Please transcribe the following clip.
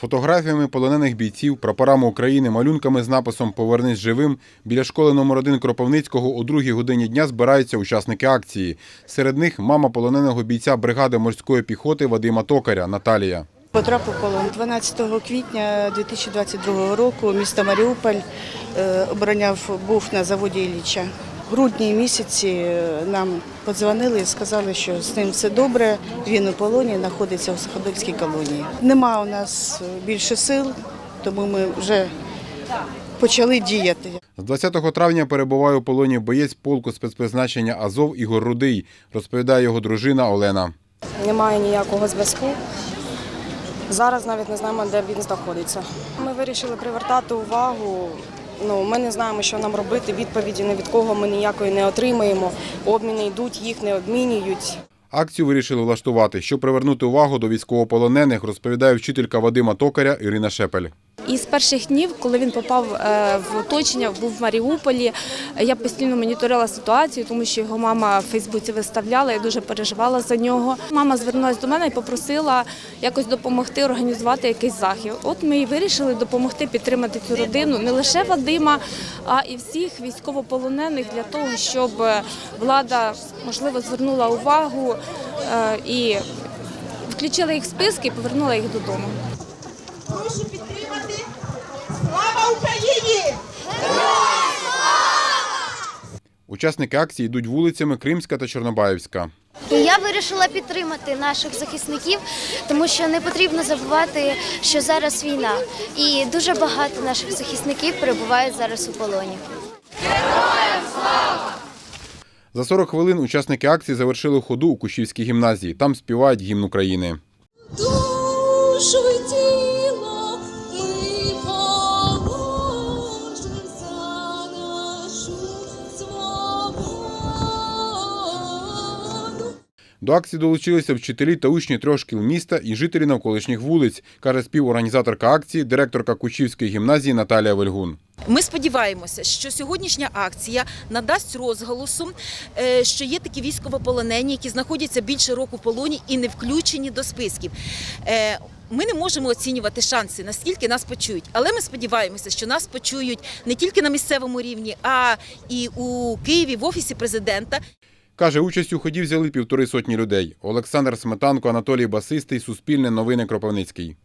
фотографіями полонених бійців, прапорами України, малюнками з написом Повернись живим біля школи номер 1 Кропивницького о другій годині дня збираються учасники акції. Серед них мама полоненого бійця бригади морської піхоти Вадима Токаря Наталія. Потрапив полон 12 квітня 2022 року. Місто Маріуполь е, обороняв, був на заводі Ілліча. В грудні місяці е, нам подзвонили і сказали, що з ним все добре. Він у полоні знаходиться у Суходольській колонії. Нема у нас більше сил, тому ми вже почали діяти. З 20 травня перебуває у полоні боєць полку спецпризначення Азов Ігор Рудий, розповідає його дружина Олена. Немає ніякого зв'язку. Зараз навіть не знаємо, де він знаходиться. Ми вирішили привертати увагу. Ну, ми не знаємо, що нам робити. Відповіді ні від кого ми ніякої не отримаємо. Обміни йдуть, їх не обмінюють. Акцію вирішили влаштувати, щоб привернути увагу до військовополонених, розповідає вчителька Вадима Токаря Ірина Шепель. І з перших днів, коли він попав е, в оточення, був в Маріуполі, я постійно моніторила ситуацію, тому що його мама в Фейсбуці виставляла, я дуже переживала за нього. Мама звернулася до мене і попросила якось допомогти організувати якийсь захід. От ми і вирішили допомогти підтримати цю родину, не лише Вадима, а і всіх військовополонених для того, щоб е, влада можливо звернула увагу е, і включила їх в списки і повернула їх додому. Прошу підтримати. Слава Україні! Учасники акції йдуть вулицями Кримська та Чорнобаївська. І я вирішила підтримати наших захисників, тому що не потрібно забувати, що зараз війна, і дуже багато наших захисників перебувають зараз у полоні. За 40 хвилин учасники акції завершили ходу у Кущівській гімназії. Там співають гімн України. До акції долучилися вчителі та учні трьох шкіл міста і жителі навколишніх вулиць, каже співорганізаторка акції, директорка Кущівської гімназії Наталія Вельгун. Ми сподіваємося, що сьогоднішня акція надасть розголосу, е, що є такі військовополонені, які знаходяться більше року в полоні і не включені до списків. Е, Ми не можемо оцінювати шанси, наскільки нас почують, але ми сподіваємося, що нас почують не тільки на місцевому рівні, а і у Києві в офісі президента. Каже, участь у ході взяли півтори сотні людей. Олександр Сметанко, Анатолій Басистий, Суспільне новини Кропивницький.